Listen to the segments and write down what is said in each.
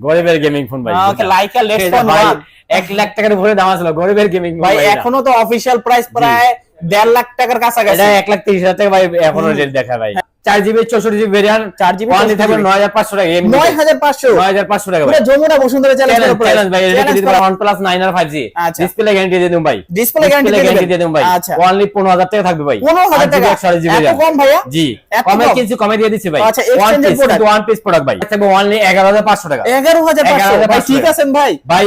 গরিবের gaming phone ভাই ওকে Laika let's phone ভাই এক লাখ টাকার উপরে দাম আছে গরিবের গেমিং ভাই এখনও তো অফিশিয়াল প্রাইস প্রায় দেড় লাখ টাকার এটা কাছাকাছি এক লাখ তিরিশ হাজার টাকা ভাই এখনও রেট দেখা ভাই। চার জিবি চৌষট্টি জিবি ভেরিয়ান্ট চার জিবি থাকবে নয় হাজার পাঁচশো টাকা নয় হাজার পাঁচশো। নয় হাজার পাঁচশো টাকা পুরো যমুনা বসুন্ধরা চ্যালেঞ্জ ভাই পারো OnePlus 9 আর 5G আচ্ছা। ডিসপ্লে গ্যারান্টি দিয়ে দেব ভাই। ডিসপ্লে গ্যারান্টি দিয়ে দেব ভাই। আচ্ছা। ওনলি 15000 টাকা থাকবে ভাই। 15000 টাকা? এত কম ভাইয়া? জি। কমে কিছু কমে দিয়ে দিচ্ছি ভাই। আচ্ছা, ওয়ান পিস। ওয়ান প্রোডাক্ট ভাই। থাকবে ওনলি 11500 টাকা। এগারো হাজার পাঁচশো। 11,500 ভাই ঠিক আছেন ভাই। ভাই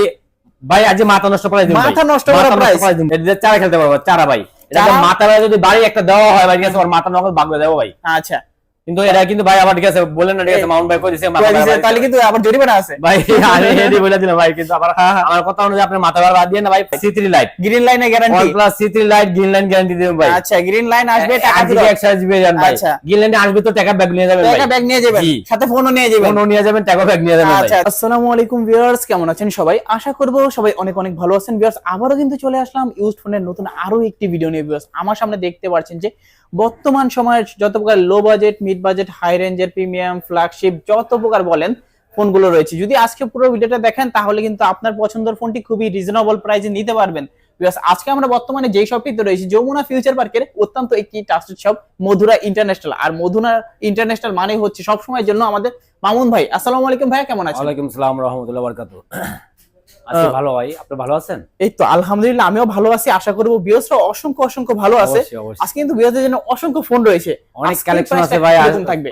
ভাই আজ মাথা নষ্ট করে দিন মাথা নষ্ট করা। দিন দিয়ে চারা খেলতে পারব চারা ভাই। এটা মাথা যদি বাড়ি একটা দেওয়া হয় ভাই ঠিক আছে ওর মাথা নকল ভাঙবে দেবো ভাই। আচ্ছা। কিন্তু এটা কিন্তু ভাই আবার ঠিক আছে বলেন না ঠিক আছে মাউন্ট ভাই কই দিছে? ভাই- তাহলে কিন্তু আবার জরিমানা আছে। ভাই আরে হেডি বলে দিলাম ভাই কিন্তু আবার আমার কথা অনুযায়ী আপনি মাথা বাদ দিয়ে না ভাই C3 লাইট গ্রিন লাইনে guarantee OnePlus C3 light green line guarantee দিবেন ভাই। আচ্ছা গ্রিন লাইন আসবে টাকা আজকে দিবে একশো জিবি যান ভাই। আচ্ছা। গ্রিন লাইনে আসবে তো টাকা ব্যাগ নিয়ে যাবেন টাকা ব্যাগ নিয়ে যাবেন সাথে ফোনও নিয়ে যাবেন। ফোনও নিয়ে যাবেন টাকা ব্যাগ নিয়ে যাবেন আচ্ছা ভাই। আসসালামু আলাইকুম ভিউয়ার্স কেমন আছেন সবাই? আশা করব সবাই অনেক অনেক ভালো আছেন। ভিউয়ার্স আবারও কিন্তু চলে আসলাম ইউজড ফোনের নতুন আরও একটি ভিডিও নিয়ে ভিউয়ার্স আমার সামনে দেখতে পাচ্ছেন যে বর্তমান সময়ের যত প্রকার low budget mid budget high রেঞ্জের প্রিমিয়াম ফ্ল্যাগশিপ যত প্রকার বলেন ফোনগুলো রয়েছে। যদি আজকে পুরো ভিডিওটা দেখেন, তাহলে কিন্তু আপনার পছন্দের ফোনটি খুবই রিজনেবল প্রাইসে নিতে পারবেন। আজকে আমরা বর্তমানে যেই শপটিতে রয়েছি, যমুনা ফিউচার পার্কের অত্যন্ত একটি ট্রাস্টেড শপ মধুরা ইন্টারন্যাশনাল আর মধুরা ইন্টারন্যাশনাল মানে হচ্ছে সবসময়ের জন্য আমাদের মামুন ভাই। আসসালামু আলাইকুম ভাইয়া, কেমন আছেন? ওয়ালাইকুম সালাম রাহমাতুল্লাহ বারাকাতু আছি ভালো ভাই। আপনি ভালো আছেন? এই তো আলহামদুলিল্লাহ আমিও ভালো আছি আশা করব বিয়সরা অসংখ্য অসংখ্য ভালো আছে। আজকে কিন্তু বিয়সদের জন্য অসংখ্য ফোন রয়েছে। অনেক কালেকশন আছে ভাই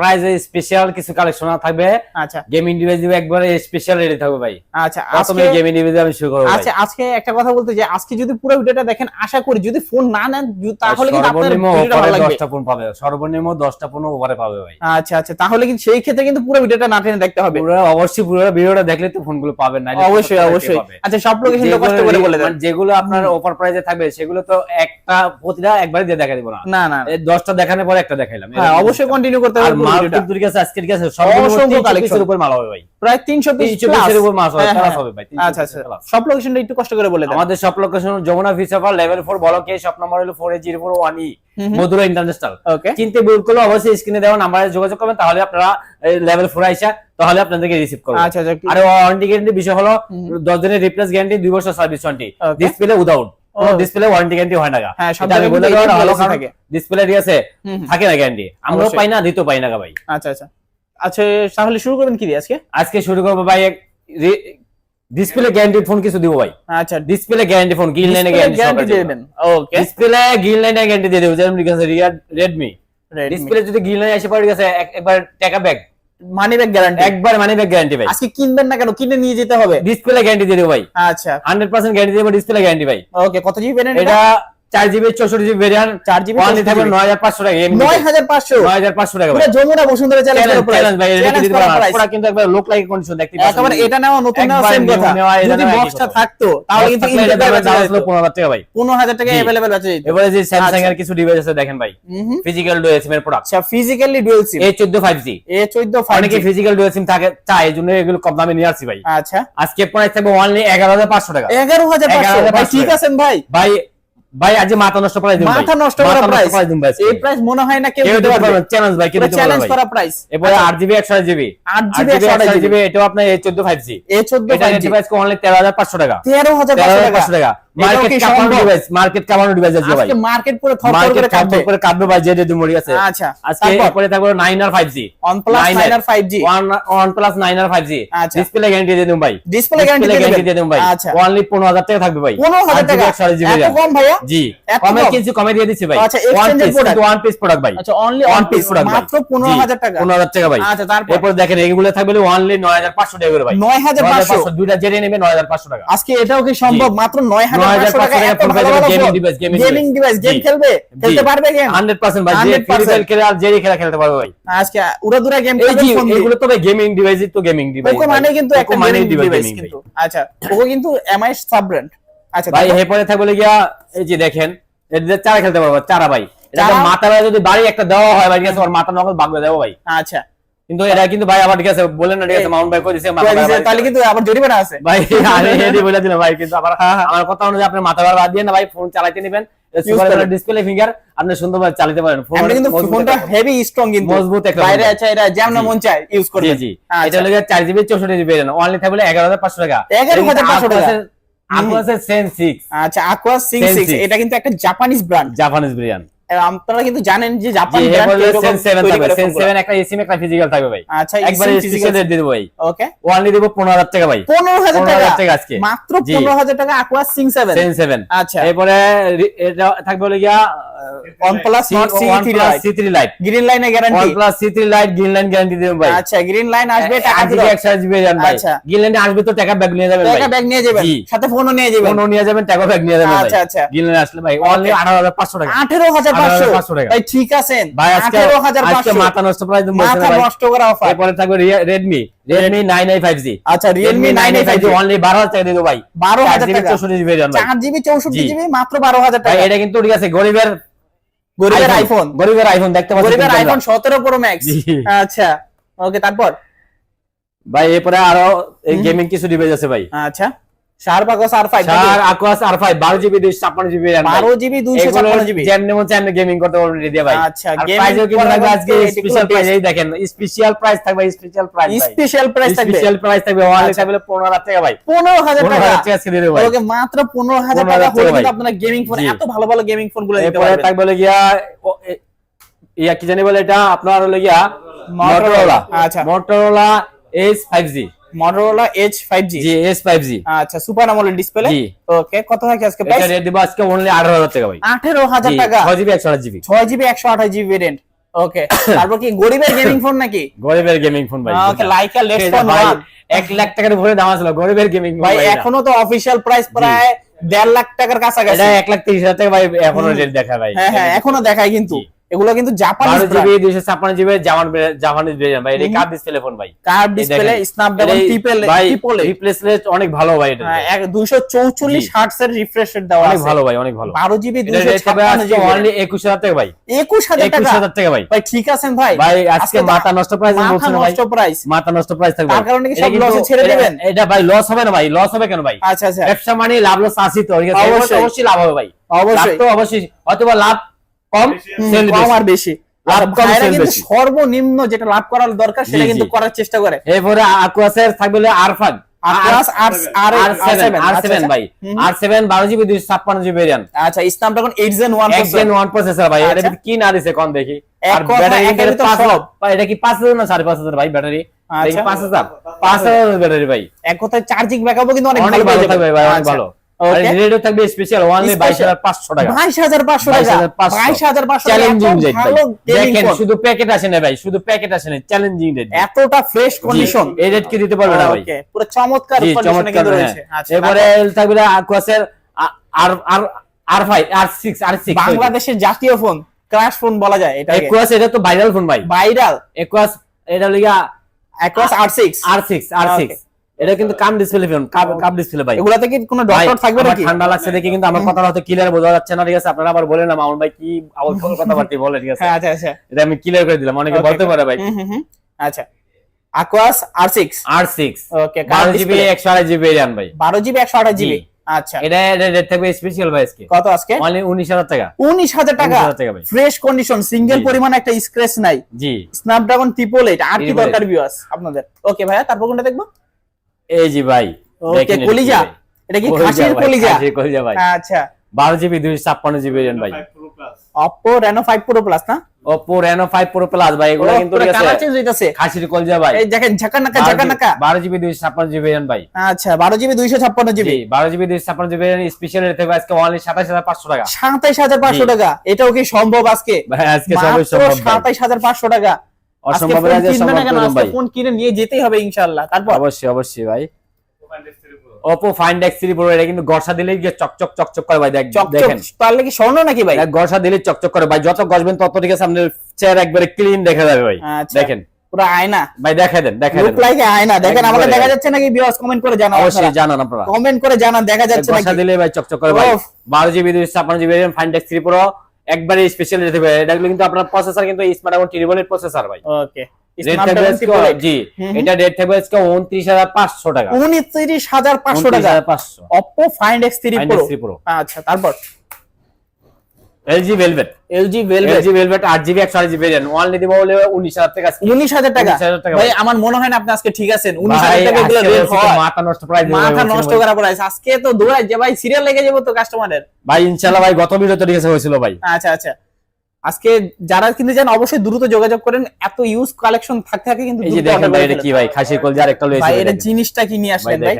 প্রাইজে স্পেশাল কিছু কালেকশন থাকবে। আচ্ছা। গেমিং ডিভাইস দিবে একবারে স্পেশাল রেডি থাকবে ভাই। আচ্ছা প্রথমে গেমিং ডিভাইস আমি শুরু করব আচ্ছা আজকে একটা কথা বলতে যে আজকে যদি পুরো ভিডিওটা দেখেন আশা করি যদি ফোন না নেন তাহলে কিন্তু আপনার সর্বনিম্ন ভিডিওটা ভালো লাগবে। 10টা ফোন পাবে সর্বনিম্ন 10টা ফোন ওপরে পাবে ভাই। আচ্ছা আচ্ছা তাহলে কিন্তু সেই ক্ষেত্রে কিন্তু পুরো ভিডিওটা না টেনে দেখতে হবে। পুরো অবশ্যই পুরো ভিডিওটা দেখলে তো ফোনগুলো পাবেন না অবশ্যই অবশ্যই। আচ্ছা সব কষ্ট করে বলে দেন। যেগুলো আপনার অফার প্রাইসে থাকবে সেগুলো তো একটা প্রতিটা একবারে দিয়ে দেখা দিব না। না না এই 10টা দেখানোর পরে একটা দেখাইলাম। হ্যাঁ অবশ্যই কন্টিনিউ করতে হবে মাল আজকের কাছে অসংখ্য 300। পিসের উপর মাল হবে ভাই। প্রায় তিনশো পিস 300 পিসের উপর মাল হবে হ্যাঁ, হ্যাঁ। হবে ভাই আচ্ছা আচ্ছা। সব লোকেশনটা একটু কষ্ট করে বলে দেন। আমাদের সব লোকেশন যমুনা ফিচার লেভেল 4 বলো কে শপ নাম্বার হলো 4804 1E মধুরা ইন্টারন্যাশনাল ওকে চিনতে ভুল করলে অবশ্যই স্ক্রিনে দেওয়া নাম্বারে যোগাযোগ করবেন তাহলে আপনারা লেভেল 4 আইসা তাহলে আপনাদেরকে রিসিভ করবে। আচ্ছা আচ্ছা আর ওয়ারেন্টি গ্যারান্টি বিষয় হলো দশ 10 দিনের রিপ্লেস গ্যারান্টি 2 বছর সার্ভিস ওয়ারেন্টি ডিসপ্লে উইদাউট ও। ডিসপ্লে ওয়ারেন্টি গ্যারান্টি হয় না হ্যাঁ, থাকে। ডিসপ্লে না গ্যারান্টি আমরাও পাই না দিতেও পাই না ভাই। আচ্ছা আচ্ছা। আচ্ছা তাহলে শুরু করবেন কি দিয়ে আজকে? আজকে শুরু করব ভাই ডিসপ্লে গ্যারান্টি ফোন কিছু দিব ভাই। আচ্ছা। ডিসপ্লে গ্যারান্টি ফোন গ্রিন লাইনে গ্যারান্টি গ্যারান্টি দিয়ে দেবেন। ওকে ডিসপ্লে গ্রিন লাইনে গ্যারান্টি দিয়ে দেবো যেমন ঠিক আছে রেডমি ডিসপ্লে যদি গ্রিন হয়ে এসে পড়ে গেছে একবার টাকা ব্যাগ মানি ব্যাক গ্যারান্টি একবার মানি ব্যাগ গ্যারান্টি ভাই। আজকে কিনবেন না কেন? কিনে নিয়ে যেতে হবে। ডিসপ্লে গ্যারান্টি দিয়ে দেবো ভাই। আচ্ছা। হান্ড্রেড পার্সেন্ট গ্যারান্টি দেবো ডিসপ্লে গ্যারান্টি ভাই। ওকে কত জিবি এটা চার জিবি চৌষট্টি জিবি ভেরিয়ান্ট চার জিবি ওয়ানলি থাকবে নয় হাজার পাঁচশো টাকা নয় হাজার পাঁচশো। নয় হাজার পাঁচশো টাকা যমুনা বসুন্ধরা চ্যালেঞ্জ কিন্তু একবার লোক লাইক কন্ডিশন দেখতে একেবারে এটা নেওয়া নতুন নেওয়া সেম কথা। যদি বক্সটা থাকতো তাহলে কিন্তু থাকলে এটা দাম দাম ছিল পনেরো হাজার টাকা ভাই। পনেরো হাজার টাকা জি। অ্যাভেলেবেল আছে। এবারে যে স্যামসাং এর কিছু ডিভাইস আছে দেখেন ভাই। ফিজিক্যাল ডুয়েল সিম এর প্রোডাক্ট আচ্ছা ফিজিক্যালি ডুয়েল সিম এ চোদ্দ ফাইভ জি এ চোদ্দ ফাইভ অনেকে ফিজিক্যাল ডুয়েল সিম থাকে এই জন্য এগুলো কম দামে নিয়ে আসছি ভাই। আচ্ছা। আজকে প্রাইস থাকবে অনলি এগারো হাজার পাঁচশো টাকা। এগারো হাজার পাঁচশো। 11,500 ভাই ঠিক আছেন ভাই? ভাই ভাই আজ মাথা নষ্ট প্রাইস দিন মাথা নষ্ট করা প্রাইস দিন ভাই এই প্রাইস মনে হয় না কেউ দিতে পারবে। চ্যালেঞ্জ ভাই কেউ চ্যালেঞ্জ করা প্রাইস এবারে আট জিবি একশো জিবি আট আট জিবি জিবি একশো একশো জিবি জিবি এটাও আপনার এ চোদ্দ ফাইভ জি এ চোদ্দ এটা প্রাইস অনলি তেরো হাজার পাঁচশো টাকা। তেরো হাজার তেরো পাঁচশো হাজার টাকা। 13500 টাকা। মার্কেট কাপানো ডিভাইস মার্কেট কাপানো ডিভাইস আছে ভাই। মার্কেট পুরো থর থর করে কাঁপবে। কাপানো কাঁপবে ভাই যে যে মরি আছে। আচ্ছা আজকে তারপর? থাকবে নাইন আর ফাইভ OnePlus 9 আর 5G ওয়ান প্লাস আর ফাইভ। ডিসপ্লে গ্যারান্টি দিয়ে দেবো ভাই। ডিসপ্লে গ্যারান্টি গ্যারান্টি দিয়ে দেবো ভাই। আচ্ছা। অনলি পনেরো হাজার টাকা থাকবে ভাই। পনেরো হাজার আট জিবি টাকা? একশো আট জিবি এত কম ভাইয়া? জি। কমে? কিছু কমে দিয়ে দিচ্ছি ভাই। আচ্ছা। ওয়ান পিস প্রোডাক্ট ভাই। আচ্ছা অনলি ওয়ান পিস প্রোডাক্ট মাত্র টাকা। টাকা ভাই। আচ্ছা তারপর? এরপর দেখেন এগুলো থাকবে অনলি নয় হাজার পাঁচশো টাকা করে ভাই। নয় হাজার পাঁচশো। দুইটা জেনে নেবে নয় হাজার পাঁচশো টাকা। আজকে এটাও কি সম্ভব? মাত্র নয় হাজার 9,500 টাকা টাকা এত ভালো ভালো যাবে, ফোন? gaming device, gaming gaming device game খেলবে? খেলতে পারবে গেম হান্ড্রেড পার্সেন্ট ভাই যে 100% খেলে আর জেরি খেলা খেলতে পারবে ভাই। আজকে উড়াদুরা গেম খেলবে ফোন এগুলো তো ভাই গেমিং ডিভাইসই তো গেমিং ডিভাইস পোকো মানে কিন্তু একটা গেমিং ডিভাইস ডিভাইস কিন্তু। আচ্ছা পোকো কিন্তু এমআই সাব ব্র্যান্ড আচ্ছা ভাই? এরপরে থাকবে গিয়া এই যে দেখেন এটা চারা খেলতে পারব চারা ভাই। এটা মাথা যদি বাড়ি একটা দেওয়া হয় ভাই ঠিক আছে ওর মাথা নকল ভাগ্য দেবো ভাই। আচ্ছা। কিন্তু এটা কিন্তু ভাই আবার ঠিক আছে বলেন না ঠিক আছে মাউন্ট ভাই করে দিছে তাহলে কিন্তু আবার জরিমানা আছে। ভাই আরে হেডি বলে দিলাম ভাই কিন্তু আবার আমার কথা অনুযায়ী আপনি মাথা বাদ দিয়ে না ভাই ফোন চালাইতে নেবেন। ডিসপ্লে ফিঙ্গার আপনি সুন্দরভাবে চালাতে পারেন। ফোন কিন্তু ফোনটা হেভি স্ট্রং কিন্তু। মজবুত একটা বাইরে আছে এটা যেমন মন চায় ইউজ জি করবে জি। আচ্ছা। এটা হলো চার জিবি চৌষট্টি জিবি অনলি থাকবে এগারো হাজার পাঁচশো টাকা। 11,500 টাকা। আপনার সেন সিক্স আচ্ছা aqua সিং 6 এটা কিন্তু একটা জাপানিজ ব্র্যান্ড জাপানিজ বিরিয়ানি আপনারা কিন্তু জানেন যে জাপান একটা এসিম একটা ফিজিক্যাল থাকবে ভাই। আচ্ছা একবারে রেট দিয়ে দেবো ভাই। ওকে। ওয়ানলি দেবো পনেরো হাজার টাকা ভাই। 15,000 টাকা? আজকে। মাত্র জি। পনেরো হাজার টাকা aqua sense seven sense seven আচ্ছা। এরপরে এটা থাকবে হলো গিয়া OnePlus Nord C3 Lite। C three light green লাইনে guarantee OnePlus green line guarantee দেবেন ভাই। আচ্ছা গ্রিন লাইন আসবে টাকা দিবে একশো জিবি রান ভাই আচ্ছা। গ্রিন লাইনে আসবে তো টাকা ব্যাগ নিয়ে যাবেন টাকা ব্যাগ নিয়ে যাবেন। সাথে ফোনও নিয়ে যাবেন। ফোনও নিয়ে যাবেন টাকা ব্যাগ নিয়ে যাবেন আচ্ছা, আচ্ছা। গ্রিন লাইনে আসলে ভাই অনলি Okay. আঠারো হাজার পাঁচশো টাকা। আঠেরো হাজার পাঁচশো 18,500 টাকা। ভাই ঠিক আছেন? ভাই আজকে আঠেরো আজকে মাথা নষ্ট প্রাইস মাথা নষ্ট করা অফার এরপরে থাকবে রেডমি রেডমি নাইন আই আচ্ছা রিয়েলমি নাইন এ অনলি বারো হাজার টাকা দিয়ে ভাই। বারো হাজার জিবি টাকা। চৌষট্টি জিবি রান ভাই চার জিবি চৌষট্টি জি। মাত্র বারো হাজার ভাই টাকা। এটা কিন্তু ঠিক আছে গরিবের গরিবের আইফোন গরিবের আইফোন দেখতে পাচ্ছেন গরিবের আইফোন প্রো ম্যাক্স। আচ্ছা ওকে তারপর? ভাই এরপরে আরও এই গেমিং কিছু ডিভাইস আছে ভাই। আচ্ছা। চার পাকস আর ফাইভ চার আকুয়াস আর ফাইভ বারো জিবি দুইশো ছাপ্পান্ন জিবি বারো জিবি দুইশো ছাপ্পান্ন জিবি। যেমনি মন চাই গেমিং করতে পারবেন ভাই। আচ্ছা, প্রাইসও কিন্তু থাকবে আজকে স্পেশাল প্রাইস এই দেখেন স্পেশাল প্রাইস থাকবে স্পেশাল প্রাইস স্পেশাল প্রাইস থাকবে। স্পেশাল প্রাইস থাকবে আচ্ছা। থাকবে টাকা ভাই। পনেরো হাজার পনেরো টাকা। হাজার টাকা আজকে দিয়ে দেবো ভাই। ওকে মাত্র পনেরো হাজার 15,000 টাকা হলে কিন্তু আপনারা গেমিং ফোন। এত ভালো ভালো গেমিং ফোনগুলো দিতে পারবেন। থাকবে হলো গিয়া ইয়া কি জানি বলে এটা আপনার হলো গিয়া মোটরোলা আচ্ছা। Motorola S five G Motorola H five G five G আচ্ছা সুপার আমোলেড ডিসপ্লে। ওকে কত থাকে আজকে এটা প্রাইস রেট দিব আজকে অনলি আঠারো হাজার টাকা ভাই। আঠেরো হাজার জি, টাকা? ছয় জিবি একশো আট জিবি ছয় জিবি একশো আঠাশ জিবি ভেরিয়েন্ট ওকে তারপর কি গরিবের গেমিং ফোন নাকি? গরিবের গেমিং ফোন ভাই ওকে লাইকা লেটস এটা ফোন ভাই, এক লাখ টাকার উপরে দাম আসলো গরিবের গেমিং ভাই এখনও তো অফিসিয়াল প্রাইস প্রায় দেড় লাখ টাকার এটা কাছাকাছি এক লাখ তিরিশ হাজার টাকা ভাই এখনও রেট দেখা ভাই। হ্যাঁ হ্যাঁ এখনও দেখায় কিন্তু। এগুলো কিন্তু জাপানি জিবি দুইশো ছাপ্পান্ন জিবি জামান জাপানিজ ভেরিয়েন্ট ভাই এটা কার ডিসপ্লে ফোন ভাই। কার ডিসপ্লে স্ন্যাপড্রাগন ট্রিপল ভাই ট্রিপল রিপ্লেস রেট অনেক ভালো ভাই এটা। হ্যাঁ দুইশো চৌচল্লিশ এর রিফ্রেশ রেট দেওয়া অনেক ভালো ভাই অনেক ভালো। বারো জিবি এটা দুইশো রেট হবে ছাপ্পান্ন আজকে জিবি অনলি একুশ হাজার টাকা ভাই। টাকা। টাকা ভাই। ভাই ঠিক আছেন ভাই? ভাই আজকে মাথা নষ্ট প্রাইস বলছেন ভাই। নষ্ট প্রাইস মাথা নষ্ট প্রাইস থাকবে। তার কারণে কি সব লসে ছেড়ে দিবেন? এটা ভাই লস হবে না ভাই লস হবে কেন ভাই? আচ্ছা আচ্ছা। ব্যবসা মানে লাভ লস আসি তো অবশ্যই। অবশ্যই লাভ হবে ভাই। অবশ্যই তো অবশ্যই। অথবা লাভ কম কম আর বেশি। আর ভাইরা কিন্তু সর্বনিম্ন যেটা লাভ করার দরকার সেটা কিন্তু করার চেষ্টা করে। এরপরে আকুয়াসের থাকবে আচ্ছা স্ন্যাপড্রাগন 8 জেন 1 ওয়ান প্রসেসর ভাই এটা আচ্ছা। কি না দিছে কোন দেখি। এটা কি পাঁচ হাজার না সাড়ে পাঁচ হাজার ভাই ব্যাটারি আচ্ছা। পাঁচ হাজার। পাঁচ হাজার। ব্যাটারি ভাই। এক কথায় চার্জিং ব্যাকআপও কিন্তু অনেক অনেক ভালো ভালো। পেয়ে থাকবে যাবেন। ভাই অনেক। ভালো আর Okay. রেডিও থাকবে স্পেশাল ওনলি বাইশ টাকা 22500 টাকা 22,500 22500 চ্যালেঞ্জিং রেট ভাই। ভালো গেমিং দেখেন শুধু প্যাকেট আসে না ভাই শুধু প্যাকেট আসে না চ্যালেঞ্জিং রেট এতটা ফ্রেশ কন্ডিশন এই রেট কি দিতে পারবে না ভাই? পুরো চমৎকার কন্ডিশনে কিন্তু হ্যাঁ। রয়েছে। আচ্ছা এরপরে থাকবে আকুয়াসের আর আর R five R six R six বাংলাদেশের জাতীয় ফোন ক্রাশ ফোন বলা যায় এটা একুয়াস এটা তো ভাইরাল ফোন ভাই। ভাইরাল একুয়াস এটা লিগা R six R six R six এটা কিন্তু কাম ডিসপ্লে ফোন কাপ ডিসপ্লে ভাই। এগুলাতে কি কোনো ডট থাকবে নাকি? ঠান্ডা লাগছে দেখে কিন্তু আমার হয়তো ক্লিয়ার বোঝা যাচ্ছে না ঠিক আছে? আপনারা আবার বলেন না মামুন ভাই কি আবার কোন কথাবার্তা বলে ঠিক আছে? হ্যাঁ আচ্ছা আচ্ছা। এটা আমি ক্লিয়ার করে দিলাম অনেকে বলতে পারে ভাই। আচ্ছা। ওকে জিবি একশো আড়াই জিবি র্যাম ভাই। বারো জিবি একশো আঠাশ জিবি আচ্ছা। এটা রেট থাকবে স্পেশাল ভাই আজকে। কত আজকে? উনিশ হাজার টাকা। উনিশ হাজার টাকা। 19,000 টাকা ফ্রেশ কন্ডিশন সিঙ্গেল। পরিমাণ একটা স্ক্র্যাচ নাই। জি। স্ন্যাপড্রাগন ট্রিপল এইট আর কি দরকার ভিউয়ার্স আপনাদের? ওকে ভাইয়া তারপর কোনটা দেখব? এই জি ভাই ওকে কলিজা? এটা কি খাসির কলিজা? খাসির কলিজা ভাই। আচ্ছা। বারো জিবি দুইশো ছাপ্পান্ন জিবি র্যাম ভাই। Oppo Reno five pro plus না? Oppo Reno five pro plus ভাই এগুলো কিন্তু ঠিক কালার আছে চেঞ্জ হইতাছে। খাসির কলিজা ভাই। এই দেখেন ঝাকানাকা ঝাকানাকা। বারো জিবি দুইশো ছাপ্পান্ন জিবি র্যাম ভাই। আচ্ছা বারো জিবি দুইশো ছাপ্পান্ন জিবি। জি বারো জিবি দুইশো ছাপ্পান্ন জিবি স্পেশাল রেট থাকবে আজকে অনলি সাতাশ হাজার পাঁচশো টাকা। সাতাইশ হাজার পাঁচশো জি। টাকা। এটাও কি সম্ভব আজকে? ভাই আজকে সবই সম্ভব ভাই। সাতাইশ হাজার পাঁচশো টাকা। আজকে অসম্ভব সম্ভব ফোন কিনে? নিয়ে যেতেই হবে তারপর? অবশ্যই অবশ্যই ভাই। Oppo Find X three pro এটা কিন্তু গসা দিলেই চকচক চকচক করে ভাই দেখেন। তাহলে কি স্বর্ণ নাকি ভাই? এক দিলে চকচক করে ভাই যত গসবেন তত ঠিক আছে আপনার চেয়ার একবারে ক্লিন দেখা যাবে ভাই। আচ্ছা। দেখেন। পুরো আয়না। ভাই দেখা দেন দেখা দেন। লাইক আয়না। দেখেন আমাকে দেখা যাচ্ছে নাকি ভিউয়ার্স কমেন্ট করে অবশ্যই জানান আপনারা। কমেন্ট করে জানান দেখা যাচ্ছে গসা নাকি? দিলে ভাই চকচক করে ভাই। ওফ। বারো জিবি দুইশো ছাপ্পান্ন GB Find X three pro একবারে স্পেশাল রেট থাকবে এটা কিন্তু আপনার প্রসেসর কিন্তু স্মার্ট ট্রিবলের প্রসেসর ভাই। ওকে জি এটা রেট থাকবে আজকে টাকা। উনত্রিশ হাজার পাঁচশো টাকা। আচ্ছা তারপর? LG Velvet LG Velvet LG Velvet আট জিবি একশো আট জিবি রেন অনলি দিব বলে উনিশ হাজার টাকা উনিশ হাজার টাকা? 19,000 টাকা ভাই। আমার মনে হয় না আপনি আজকে ঠিক আছেন। উনিশ ভাই, হাজার টাকা এগুলো রেট হয়। মাথা নষ্ট প্রাইস মাথা নষ্ট করা প্রাইস আজকে তো দৌড়াই যে ভাই সিরিয়াল লেগে যাব তো কাস্টমারের ভাই ইনশাআল্লাহ ভাই গত ভিডিওতে ঠিক আছে হয়েছিল ভাই। আচ্ছা আচ্ছা। আজকে যারা কিনতে চান অবশ্যই দ্রুত যোগাযোগ করেন। এত ইউজ কালেকশন থাকতে থাকে কিন্তু এই যে দেখেন ভাই এটা কি ভাই? খাসির কল যার একটা লয়েছে ভাই এটা জিনিসটা কি নিয়ে আসলেন ভাই।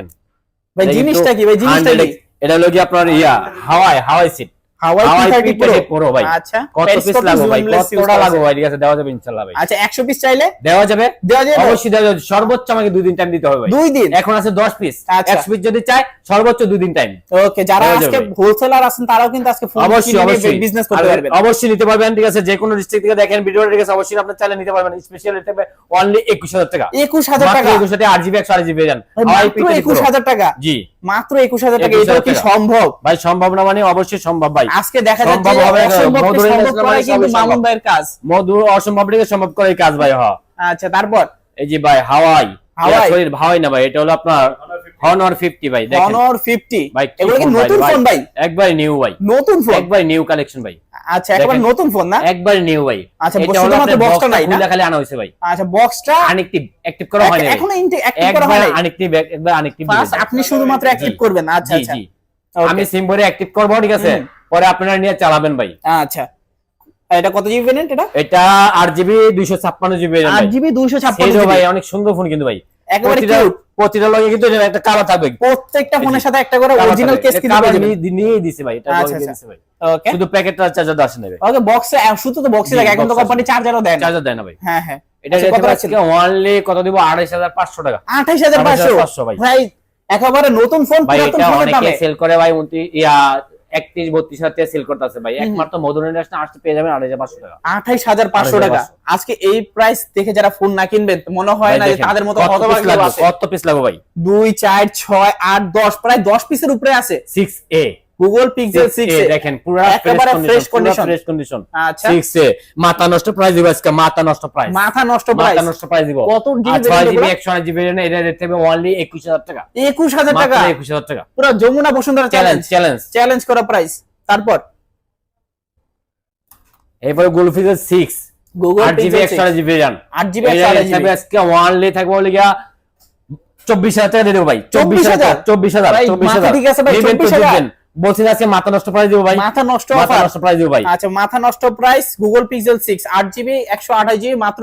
ভাই জিনিসটা কি? ভাই জিনিসটা 100 এটা হলো কি আপনার ইয়া Huawei Huawei seat Huawei Huawei P30 P30 Pro Pro ভাই। আচ্ছা কত পিস লাগবে ভাই? কতটা লাগবে ভাই? ঠিক আছে দেওয়া যাবে ইনশাআল্লাহ ভাই। আচ্ছা 100 পিস চাইলে? দেওয়া যাবে? দেওয়া যাবে? অবশ্যই দেওয়া যাবে। সর্বোচ্চ আমাকে দুই দিন টাইম দিতে হবে ভাই। দুই দিন? এখন আছে 10 পিস আচ্ছা। 100 পিস যদি চাই সর্বোচ্চ দুই দিন টাইম ওকে যারা আজকে হোলসেলার আছেন তারাও কিন্তু আজকে ফোন অবশ্যই অবশ্যই। বিজনেস করতে পারবেন। অবশ্যই নিতে পারবেন ঠিক আছে? যে কোনো ডিস্ট্রিক্ট থেকে দেখেন ভিডিওটা ঠিক আছে অবশ্যই আপনার চাইলে নিতে পারবেন। স্পেশাল রেট অনলি 21000 টাকা। 21000 টাকা। মাত্র 21000 8 জিবি 128 জিবি দেন। ভাই, মাত্র 21000 টাকা। জি। মাত্র 21000 টাকা। এটা কি টাকা। সম্ভব? ভাই সম্ভব না মানে অবশ্যই সম্ভব ভাই। আজকে দেখা যাচ্ছে সম্ভব মামুন ভাইয়ের কাজ। মধু অসম্ভবটাকে সম্ভব করে কাজ ভাই হ। আচ্ছা তারপর? এই যে ভাই হাওয়াই। হাওয়াই। হাওয়াই না ভাই এটা হলো আপনার হনর 50 ভাই দেখেন। অনর 50 ভাই এগুলো কি নতুন ফোন ভাই? একবার নিউ ভাই। নতুন ফোন একবার নিউ কালেকশন ভাই। আচ্ছা একেবারে। নতুন ফোন না? একবার নিউ ভাই। আচ্ছা, শুধুমাত্র আপনার box টা box টা নাই না? খালি আনা হয়েছে ভাই। আচ্ছা বক্সটা আনএক্টিভ অ্যাক্টিভ করা হয়নি। এখনও অ্যাক্টিভ করা হয় নাই? আনএক্টিভ একবার আনএক্টিভ ফার্স্ট আপনি শুধুমাত্র অ্যাক্টিভ করবেন। আচ্ছা আচ্ছা। আমি সিম ভরে অ্যাক্টিভ করব ঠিক আছে? পরে আপনারা নিয়ে চালাবেন ভাই। আচ্ছা। এটা কত জিবি ভেরিয়েন্ট এটা? এটা আট জিবি দুইশো ছাপ্পান্ন জিবি আট জিবি দুইশো ছাপ্পান্ন ভাই অনেক সুন্দর ফোন কিন্তু ভাই। একেবারে cute। প্রতিটা লগে কিন্তু এর একটা কালা থাকবে। প্রত্যেকটা ফোনের সাথে একটা করে অরিজিনাল কেস কিন্তু নিয়ে- দিছে ভাই এটা আচ্ছা, লগে আচ্ছা। দিছে ভাই। ওকে শুধু প্যাকেটটা চার্জার দাস নেবে ওকে বক্সে শুধু তো বক্সে লাগে এখন তো কোম্পানি চার্জারও দেয় না। চার্জার দেয় না ভাই। হ্যাঁ হ্যাঁ। এটা আচ্ছা, কত আছে? অনলি কত দিব? আড়াইশ হাজার পাঁচশো টাকা। আঠাইশ হাজার পাঁচশো? 28,500 ভাই। ভাই একেবারে নতুন ফোন পুরাতন ফোনের অনেকে দামে। সেল করে ভাই ইয়া একত্রিশ বত্রিশ হাজার টাকা সেল করতেছে ভাই। একমাত্র মধুর ইন্ডাস্ট্রি আসতে পেয়ে যাবেন আড়াই হাজার পাঁচশো টাকা। আঠাইশ হাজার পাঁচশো টাকা। আজকে এই প্রাইস দেখে যারা ফোন না কিনবেন মনে হয় না যে তাদের মতো কত piece লাগবে, কত পিস লাগবে ভাই? দুই চার ছয় আট দশ প্রায় দশ পিসের উপরে আছে। Six A Google Pixel six দেখেন পুরো একেবারে fresh condition। ফ্রেশ কন্ডিশন আচ্ছা। সিক্স এ মাথা নষ্ট প্রাইস দিব আজকে মাথা নষ্ট প্রাইস মাথা নষ্ট প্রাইস মাথা নষ্ট প্রাইস দিব। কত জিবি আর ছয় variant জিবি জিবি এটা থাকবে অনলি একুশ হাজার টাকা। একুশ হাজার মাত্র টাকা? একুশ হাজার টাকা। পুরো Jamuna Bashundhara challenge challenge challenge করা প্রাইস তারপর? এরপরে গুলফিজের সিক্স গুগল আট জিবি একশো আট জিবি রান আট জিবি আজকে ওয়ানলি থাকবে বলে গিয়া চব্বিশ হাজার টাকা দিয়ে দেবো ভাই। চব্বিশ হাজার চব্বিশ হাজার? চব্বিশ হাজার ঠিক আছে ভাই, 24,000 দিবেন। বলছি আজকে মাথা নষ্ট প্রাইস দেবো ভাই। মাথা নষ্ট মাথা নষ্ট প্রাইস দেবো ভাই। আচ্ছা মাথা নষ্ট প্রাইস গুগল পিক্সেল সিক্স আট জিবি একশো আঠাশ জিবি মাত্র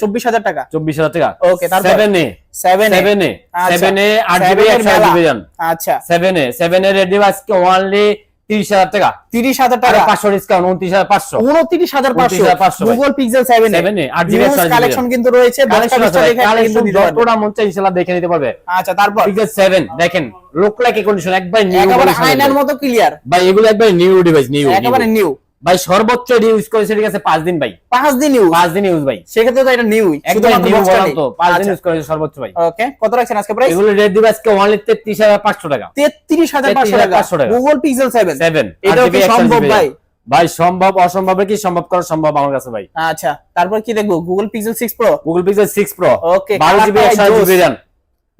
চব্বিশ হাজার টাকা। চব্বিশ হাজার টাকা। ওকে তারপর? Seven A seven seven A. Seven A আট জিবি 7 এর একশো আট মেলা। জিবি রান আচ্ছা। Seven A seven A rate আজকে ওয়ানলি তিরিশ হাজার টাকা। তিরিশ হাজার টাকা? পাঁচশো ডিসকাউন্ট উনত্রিশ হাজার পাঁচশো। উনত্রিশ হাজার পাঁচশো। 29,500 গুগল পিক্সেল সেভেন 7 এ, আট জিবি কালেকশন কিন্তু রয়েছে। যতটা মন চাই ইনশাআল্লাহ দেখে নিতে পারবে। আচ্ছা তারপর? পিক্সেল সেভেন দেখেন লোক লাইক কন্ডিশন একবার নিউ আয়নার মতো ক্লিয়ার ভাই এগুলো একবার নিউ ডিভাইস নিউ একবার নিউ ভাই সর্বোচ্চ ইউজ করেছে ঠিক আছে? পাঁচ দিন ভাই। পাঁচ দিন ইউজ পাঁচ দিন ইউজ ভাই। সেক্ষেত্রে তো এটা নিউ একবার নিউ বললাম তো পাঁচ দিন ইউজ করেছে সর্বোচ্চ ভাই। ওকে কত রাখছেন আজকে প্রাইস এগুলো রেট দিবে আজকে অনলি তেত্রিশ হাজার পাঁচশো টাকা। তেত্রিশ হাজার পাঁচশো টাকা। 33,500 টাকা। গুগল পিক্সেল সেভেন সেভেন এটাও কি সম্ভব ভাই? ভাই সম্ভব অসম্ভব কি সম্ভব করা সম্ভব আমার কাছে ভাই। আচ্ছা তারপর কি দেখব? Google Pixel six pro Google Pixel six pro Okay, বারো জিবি কালারটা একশো জোস। জিবি রান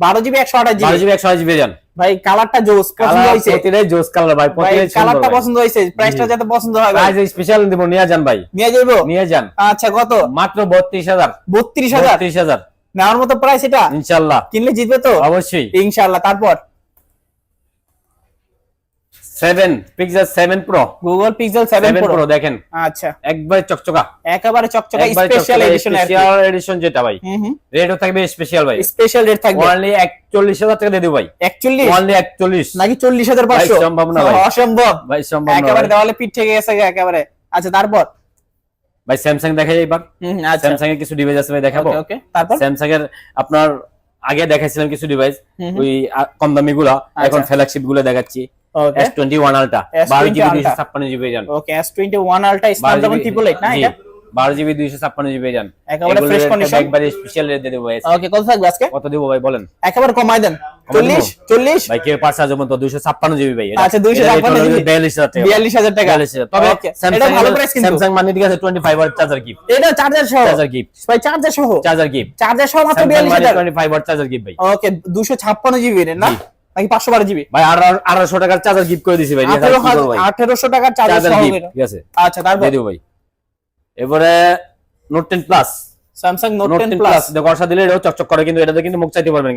বারো জিবি একশো আঠাশ বারো জিবি জিবি একশো জিবি রান ভাই কালারটা জোস পছন্দ হয়েছে। প্রতিটাই জোস কালার ভাই প্রতিটাই কালারটা পছন্দ হয়েছে। প্রাইসটা। যাতে পছন্দ হয় ভাই। স্পেশাল দেব নিয়ে যান ভাই। নিয়ে যাব নিয়ে যান। আচ্ছা কত? মাত্র বত্রিশ হাজার। বত্রিশ হাজার? বত্রিশ হাজার। নেওয়ার মতো প্রাইস এটা? ইনশাল্লাহ। কিনলে জিতবে তো? অবশ্যই। ইনশাআল্লাহ তারপর? Seven Pixel seven pro Google Pixel seven seven pro pro দেখেন। আচ্ছা। একবার চকচকা। একেবারে চকচকা স্পেশাল এডিশন স্পেশাল এডিশন যেটা ভাই। রেটও থাকবে স্পেশাল ভাই। স্পেশাল রেট থাকবে। অনলি একচল্লিশ হাজার টাকা দিয়ে দেবো ভাই। একচল্লিশ? অনলি একচল্লিশ। নাকি চল্লিশ হাজার পাঁচশো? ভাই, সম্ভব না ভাই। অসম্ভব। ভাই সম্ভব না একেবারে দেওয়ালে পিঠ থেকে গেছে একেবারে। আচ্ছা তারপর? ভাই স্যামসাং দেখা যায় এবার। হুম হুম, আচ্ছা। স্যামসাং এর কিছু ডিভাইস আছে ভাই দেখাবো। ওকে ওকে। তারপর? স্যামসাং এর আপনার আগে দেখাইছিলাম কিছু ডিভাইস। ওই কম দামি গুলা। এখন আচ্ছা। ফ্ল্যাগশিপগুলো দেখাচ্ছি। ওকে এস টোয়েন্টি S21 বারো জিবি Ultra। দুইশো ছাপ্পান্ন জিবি যান okay S twenty one ultra Snapdragon triple eight না এটা বারো জিবি দুইশো ছাপ্পান্ন জিবি যান একেবারে ফ্রেশ কন্ডিশন একবারে স্পেশাল রেট দেবো ভাই। ওকে কত থাকবে আজকে? কত দেবো ভাই বলেন। একেবারে কমাই দেন। কমাই চল্লিশ দেবো? চল্লিশ ভাই কে পাঁচ হাজার মতো দুইশো ছাপ্পান্ন জিবি ভাই। আচ্ছা, 256 এটা rate হলো জিবি। বিয়াল্লিশ হাজার টাকা। বিয়াল্লিশ হাজার টাকা। বিয়াল্লিশ হাজার। তবে এটা ভালো প্রাইস কিন্তু। স্যামসাং মানে ঠিক আছে twenty five watt charger gift এটা চার্জার সহ। চার্জার গিফট ভাই চার্জার সহ। চার্জার গিফট চার্জার সহ মাত্র স্যামসাং বিয়াল্লিশ মানে হাজার। Twenty five watt charger gift ভাই। ওকে দুশো ছাপ্পান্ন জিবি না? জি। নাকি পাঁচশো বারো জিবি। ভাই আঠারো- আঠারোশো টাকার চার্জার গিফট করে দিছি ভাই? আঠেরোশো টাকার চার্জার ঠিক আছে। আচ্ছা তারপর? ভাই। এবারে note ten plus Samsung note note ten ten plus plus দেখো অর্ষা দিলে এটাও চকচক করে কিন্তু এটাতে কিন্তু মুখ চাইতে পারবেন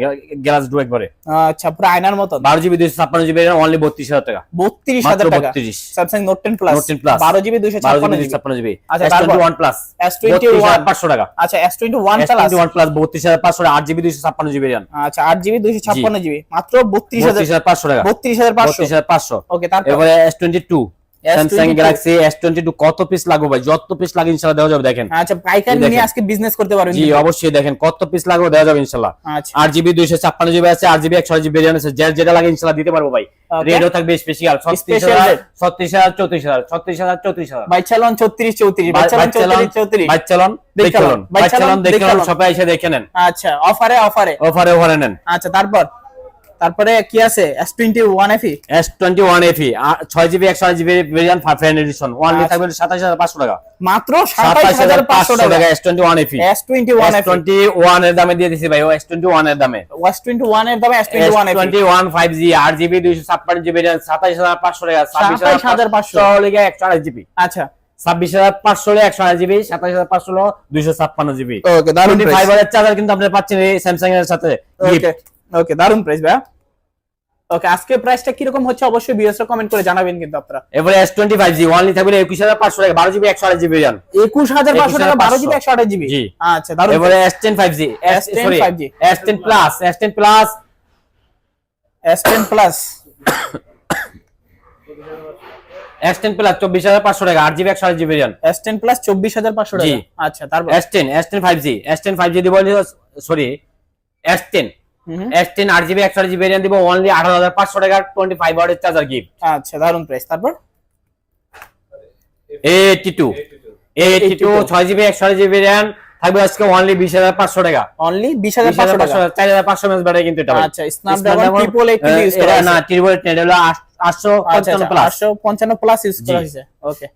গ্লাস ডু একবারে। আচ্ছা পুরো আয়নার মতন? বারো জিবি দুইশো ছাপ্পান্ন জিবি অনলি বত্রিশ হাজার টাকা। বত্রিশ মাত্র হাজার টাকা। বত্রিশ। Samsung note ten plus Note 10 Plus। বারো জিবি দুইশো বারো ছাপ্পান্ন জিবি আচ্ছা, এস তারপর? Twenty one plus S twenty বত্রিশ ওয়ান হাজার পাঁচশো টাকা। আচ্ছা S twenty one S twenty one plus বত্রিশ হাজার পাঁচশো টাকা আট জিবি দুইশো ছাপ্পান্ন জিবি র্যাম আচ্ছা আট জিবি দুইশো ছাপ্পান্ন জিবি মাত্র বত্রিশ হাজার বত্রিশ হাজার পাঁচশো টাকা। বত্রিশ হাজার পাঁচশো। বত্রিশ হাজার পাঁচশো। ওকে তারপর? এবারে S twenty two Samsung S22 Galaxy S twenty two কত পিস লাগবে ভাই? যত পিস লাগে ইনশাল্লাহ দেওয়া যাবে দেখেন। আচ্ছা পাইকারি নিয়ে আজকে বিজনেস করতে পারবেন জি অবশ্যই দেখেন কত পিস লাগবে দেওয়া যাবে দুইশো ছাপ্পান্ন জিবি আছে আট জিবি একশো জিবি ভেরিয়েন্ট আছে যার যেটা লাগে ইনশাল্লাহ দিতে পারব ভাই। রেডও থাকবে স্পেশাল ছত্রিশ Special হাজার rate। ছত্রিশ হাজার চৌত্রিশ হাজার ছত্রিশ হাজার চৌত্রিশ হাজার। বাইক চালান ছত্রিশ চৌত্রিশ বাইক চালান চৌত্রিশ চৌত্রিশ। বাইক চালান বাইক দেখে চালান, নেন বাইক বাইক চালান চালান, দেখে দেখে নেন নেন। সবাই এসে দেখে নেন। আচ্ছা অফারে অফারে অফারে অফারে নেন। আচ্ছা তারপর? তারপরে কি আছে? S twenty one FE S twenty one FE ছয় জিবি একশো জিবি ভেরিয়েন্ট ফ্রেন্ড এডিশন আচ্ছা। থাকবে সাতাশ হাজার পাঁচশো টাকা। মাত্র সাতাশ সাতাইশ হাজার পাঁচশো টাকা। S twenty one FE S twenty one S FE twenty ওয়ানের দামে দিয়ে দিছি ভাই ও এস টোয়েন্টি ওয়ানের দামে। ওয়াস টোয়েন্টি ওয়ানের দামে S twenty one FE twenty one five G আট জিবি দুইশো ছাপ্পান্ন জিবি সাতাশ হাজার পাঁচশো টাকা ছাব্বিশ 27,500 লেগে একশো আড়াই জিবি আচ্ছা। ছাব্বিশ হাজার পাঁচশো একশো আড়াই জিবি সাতাশ হাজার পাঁচশো দুইশো ছাপ্পান্ন জিবি ওকে দারুণ চার্জার কিন্তু আপনি পাচ্ছেন এই স্যামসাং এর সাথে ওকে দারুণ প্রাইস ভাই ওকে আজকে প্রাইসটা কীরকম হচ্ছে অবশ্যই বিএসএ কমেন্ট করে জানাবেন কিন্তু আপনারা। এবারে S twenty five G only থাকবে একুশ হাজার পাঁচশো টাকা বারো জিবি একশো আড়াই জিবি রান একুশ হাজার পাঁচশো টাকা বারো জিবি একশো আঠাশ জিবি জি। আচ্ছা দারুণ এবারে S ten five G S10 5G S ten plus S ten plus S ten plus S ten plus চব্বিশ হাজার পাঁচশো টাকা আট জিবি একশো আড়াই GB RAM S ten plus চব্বিশ হাজার পাঁচশো জি। টাকা আচ্ছা তারপর? S ten S ten five G S ten five G দিব sorry S ten hmm, S ten আট জিবি একশো জিবি ভেরিয়েন্ট দিব অনলি আঠারো হাজার পাঁচশো টাকা টোয়েন্টি ফাইভ ওয়ার্ডের চার্জার গিফট আচ্ছা দারুণ প্রাইস তারপর? এইটি টু এইটি টু ছয় জিবি একশো জিবি র্যাম থাকবে আজকে অনলি বিশ হাজার পাঁচশো টাকা। অনলি বিশ হাজার পাঁচশো টাকা? চার হাজার পাঁচশো মেস ব্যাটারি কিন্তু এটা আচ্ছা স্ন্যাপড্রাগন ট্রিপল এইট না ট্রিপল এইট এটা হলো আটশো পঞ্চান্ন প্লাস আটশো পঞ্চান্ন প্লাস ইউজ করা হয়েছে। ওকে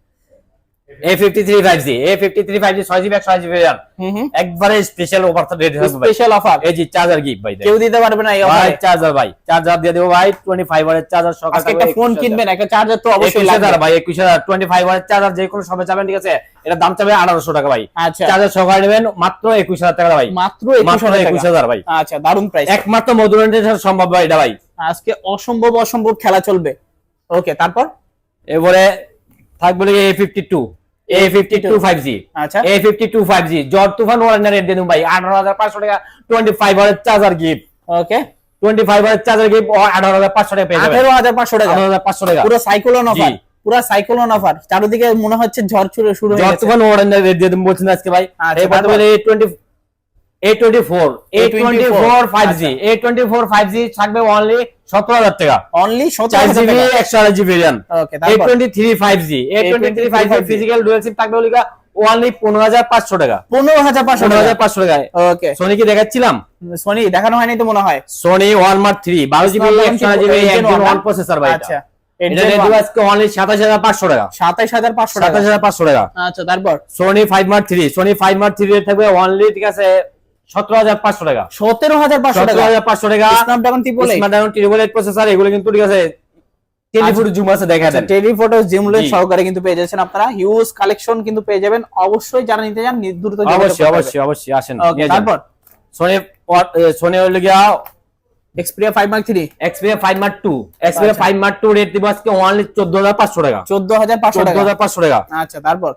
একবারে স্পেশাল ভাই। ফোন কিনবেন চার্জার ভাই চার্জার আচ্ছা। টাকা ভাই। মাত্র 21000 টাকা ভাই। আচ্ছা দারুণ একমাত্র সম্ভব ভাই এটা ভাই। আজকে অসম্ভব অসম্ভব খেলা চলবে। ওকে তারপর? এবারে থাকবে এ52 চারদিকে twenty five charger gift okay twenty five charger gift আঠারো হাজার পাঁচশো টাকা হাজার পাঁচশো টাকা পাঁচশো টাকা। পুরো সাইক্লোন অফার চারিদিকে মনে হচ্ছে ঝড় শুরু হয়ে গেছে। দিয়ে আজকে ভাই। আচ্ছা, A twenty A twenty four A twenty four five G আচ্ছা। A twenty four five G থাকবে অনলি সতেরো হাজার টাকা। অনলি সতেরো চার হাজার জিবি টাকা। একশো আড়াই জিবি র্যাম ওকে এ তারপর twenty three five G A twenty three five G 5G physical dual SIM থাকবে ওলিকা অনলি পনেরো হাজার পাঁচশো টাকা। ওকে সোনি কি দেখাচ্ছিলাম? সোনি দেখানো হয়নি তো মনে হয়? সোনি ওয়ান মার্ক থ্রি বারো ওয়ান প্রসেসর ভাই আচ্ছা। এটা আজকে অনলি টাকা। সাতাইশ হাজার পাঁচশো টাকা। টাকা। আচ্ছা তারপর? Sony five mark three Sony five mark three থাকবে অনলি ঠিক আছে সতেরো হাজার পাঁচশো টাকা। সতেরো হাজার পাঁচশো টাকা? হাজার পাঁচশো টাকা। Snapdragon triple eight triple eight processor এগুলো কিন্তু ঠিক আছে টেলিফোন জুম আছে দেখা দেন টেলিফটো জিমলেট জি। সহকারে কিন্তু পেয়ে যাচ্ছেন আপনারা। হিউজ কালেকশন কিন্তু পেয়ে যাবেন। অবশ্যই যারা নিতে চান দ্রুত অবশ্যই অবশ্যই অবশ্যই আসেন তারপর? সোনি সোনি হলো গিয়া Xperia five mark three Xperia five mark two Xperia আচ্ছা। ফাইভ মার্ক টু রেট দিব আজকে অনলি চোদ্দ হাজার পাঁচশো টাকা। চোদ্দ হাজার পাঁচশো চোদ্দ টাকা হাজার পাঁচশো টাকা। আচ্ছা তারপর?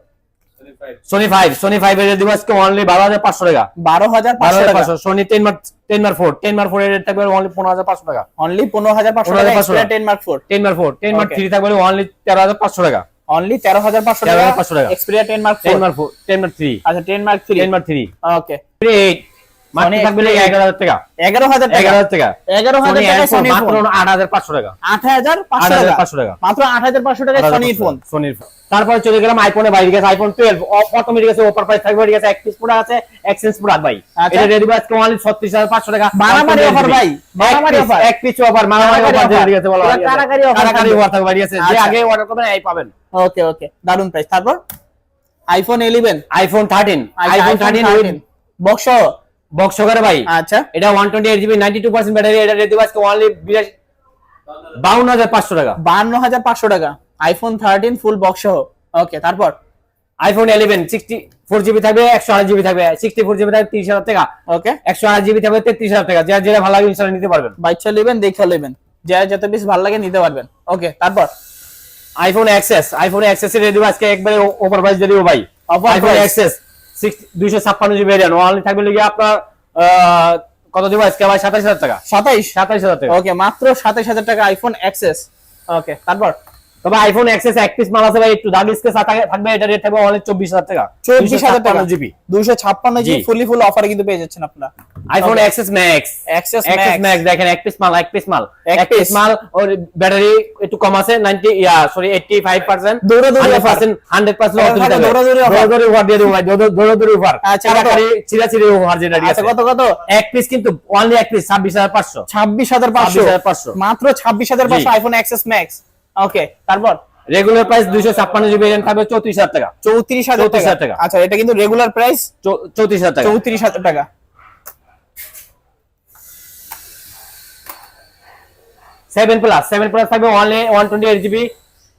সোনি ফাইভ সোনি ফাইভ এর দিব আজকে অনলি বারো হাজার পাঁচশো টাকা। বারো হাজার বারো হাজার টাকা পাঁচশো Sony ten mark ten mark four ten mark four এর রেট থাকবে অনলি পনেরো হাজার পাঁচশো টাকা। অনলি পনেরো হাজার পাঁচশো 15,500 টাকা। Ten mark four ten mark four ten mark three থাকবে অনলি তেরো হাজার পাঁচশো টাকা। অনলি তেরো হাজার পাঁচশো টাকা পাঁচশো টাকা। Xperia ten mark ten mark four ten mark three আচ্ছা ten mark three ten mark three okay eight phone তারপরে চলে গেলাম আইফোনে বাইরে গেছে আইফোন টুয়েলভ অটোমেটিক আছে ওপার প্রাইস থাকবে ঠিক আছে এক পিস প্রোডাক্ট আছে এক্সচেঞ্জ প্রোডাক্ট ভাই। আচ্ছা। এটা রেডি আজকে অনলি ছত্রিশ হাজার পাঁচশো টাকা। মারামারি offer ভাই, মারামারি offer। এক পিস অফার মারামারি অফার। ঠিক আছে বলো কারাকারি offer কারাকারি অফার থাকবে ঠিক আছে যে আচ্ছা। আগে অর্ডার করবেন এই পাবেন। ওকে ওকে দারুণ প্রাইস তারপর? আইফোন ইলেভেন আইফোন থার্টিন আচ্ছা, আইফোন থার্টিন বক্স বক্স সহকারে ভাই আচ্ছা। এটা one twenty eight GB ninety two percent battery এটা রেডি আজকে অনলি বাউন্ন হাজার পাঁচশো টাকা। বান্ন হাজার পাঁচশো টাকা। আইফোন থার্টিন ফুল বক্স সহ। ওকে তারপর? IPhone eleven sixty four GB থাকবে একশো আট জিবি থাকবে সিক্সটি ফোর জিবি থাকবে তিরিশ হাজার টাকা। ওকে একশো আট জিবি থাকবে তেত্রিশ হাজার টাকা। যার যেটা ভালো লাগে ইনশাল্লাহ নিতে পারবেন। বাচ্চা নেবেন দেখে নেবেন। যা যত বেশি ভালো লাগে নিতে পারবেন। ওকে তারপর? আইফোন এক্সেস আইফোন এক্সেস এর রেডিও আজকে একবারে ওভার প্রাইস দিয়ে ভাই। IPhone price। দুইশো ছাপ্পান্ন জিবি ভেরিয়েন্ট অনলি থাকবে লিগে আপনার আহ, কত দিব আজকে ভাই সাতাইশ হাজার টাকা। সাতাইশ? সাতাইশ হাজার টাকা। ওকে মাত্র সাতাইশ হাজার টাকা আইফোন এক্সেস ওকে তারপর? তবে আইফোন এক্সেস এক পিস মাল আছে ভাই একটু দাগ স্কেচ থাকবে এটা রেট থাকবে অনলি চব্বিশ হাজার টাকা। চব্বিশ হাজার টাকা। জিবি দুইশো ছাপ্পান্ন জিবি জি। ফুলি ফুল অফারে কিন্তু পেয়ে যাচ্ছেন আপনারা। IPhone. XS max XS max দেখেন এক পিস মাল এক পিস মাল এক পিস মাল ওর ব্যাটারি একটু কম আছে 90 ইয়া সরি 85% দৌড়াদৌড়ি offer। 100% 100% এবার অফ থাকে দিতে দৌড়াদৌড়ি offer। দৌড়াদৌড়ি অফার দিয়ে দেবো ভাই দৌড়- দৌড়াদৌড়ি অফার আচ্ছা? চিরাচিরি চিরাচিরি অফার যেটা আচ্ছা আছে। কত কত? এক পিস কিন্তু অনলি এক পিস 26500 ছাব্বিশ হাজার পাঁচশো। 26,500 মাত্র ছাব্বিশ হাজার পাঁচশো জি। আইফোন এক্সেস ম্যাক্স ওকে তারপর? রেগুলার প্রাইস 256 জিবি র্যাম থাকবে 34000 টাকা। চৌত্রিশ হাজার 34,000 টাকা। আচ্ছা এটা কিন্তু রেগুলার প্রাইস 34000 টাকা। চৌত্রিশ হাজার টাকা। 7 প্লাস 7 প্লাস থাকবে অনলি 128 জিবি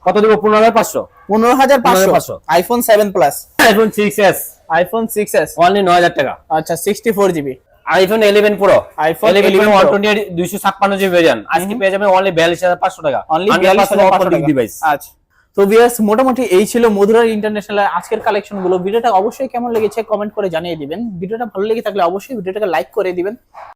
কত দেবো? 15500 পনেরো হাজার পাঁচশো। 15,500 iPhone seven plus iPhone 6s iPhone six S only 9000 টাকা। আচ্ছা sixty four GB iPhone 11 pro iPhone 11 11 pro Pro। 128 256 GB variant আজকে পেয়ে যাবেন অনলি 42500 টাকা। অনলি 100% ডিভাইস আচ্ছা। তো ভিউয়ার্স মোটামুটি এই ছিল মধুরার ইন্টারন্যাশনাল আজকের কালেকশনগুলো ভিডিওটা অবশ্যই কেমন লেগেছে কমেন্ট করে জানিয়ে দিবেন। ভিডিওটা ভালো লেগে থাকলে অবশ্যই ভিডিওটাকে লাইক করে দিবেন।